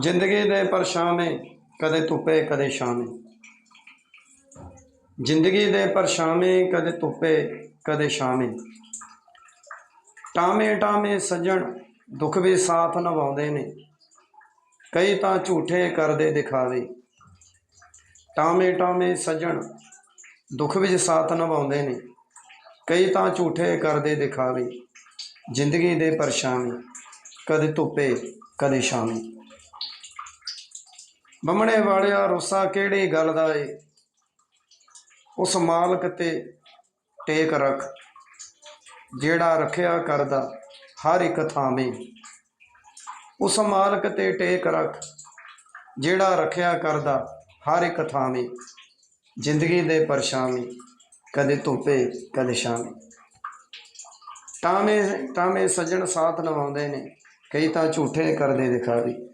ਜ਼ਿੰਦਗੀ ਦੇ ਪਰਛਾਵੇਂ ਕਦੇ ਧੁੱਪੇ, ਕਦੇ ਛਾਵੇਂ। ਜ਼ਿੰਦਗੀ ਦੇ ਪਰਛਾਵੇਂ ਕਦੇ ਧੁੱਪੇ, ਕਦੇ ਛਾਵੇਂ। ਟਾਵੇਂ ਟਾਵੇਂ ਸੱਜਣ ਦੁੱਖ ਵੀ ਸਾਥ ਨਿਭਾਉਂਦੇ ਨੇ। ਕਈ ਤਾਂ ਝੂਠੇ ਕਰਦੇ ਦਿਖਾਵੇ। ਟਾਵੇਂ ਟਾਵੇਂ ਸੱਜਣ ਦੁੱਖ ਵਿੱਚ ਸਾਥ ਨਿਭਾਉਂਦੇ ਨੇ। ਕਈ ਤਾਂ ਝੂਠੇ ਕਰਦੇ ਦਿਖਾਵੇ। ਜ਼ਿੰਦਗੀ ਦੇ ਪਰਛਾਵੇਂ ਕਦੇ ਧੁੱਪੇ, ਕਦੇ ਛਾਵੇਂ। ਬੰਮਣੇ ਵਾਲਿਆ ਰੋਸਾ ਕਿਹੜੀ ਗੱਲ ਦਾ ਏ? ਉਸ ਮਾਲਕ ਤੇ ਟੇਕ ਰੱਖ, ਜਿਹੜਾ ਰੱਖਿਆ ਕਰਦਾ ਹਰ ਇੱਕ ਥਾਵੇਂ। ਉਸ ਮਾਲਕ ਤੇ ਟੇਕ ਰੱਖ, ਜਿਹੜਾ ਰੱਖਿਆ ਕਰਦਾ ਹਰ ਇੱਕ ਥਾਵੇਂ। ਜ਼ਿੰਦਗੀ ਦੇ ਪਰਛਾਵੇਂ, ਕਦੇ ਧੁੱਪੇ, ਕਦੇ ਛਾਵੇਂ। ਟਾਵੇਂ ਟਾਵੇਂ ਸੱਜਣ ਸਾਥ ਨਿਭਾਉਂਦੇ ਨੇ, ਕਈ ਤਾਂ ਝੂਠੇ ਕਰਦੇ ਦਿਖਾਵੇ।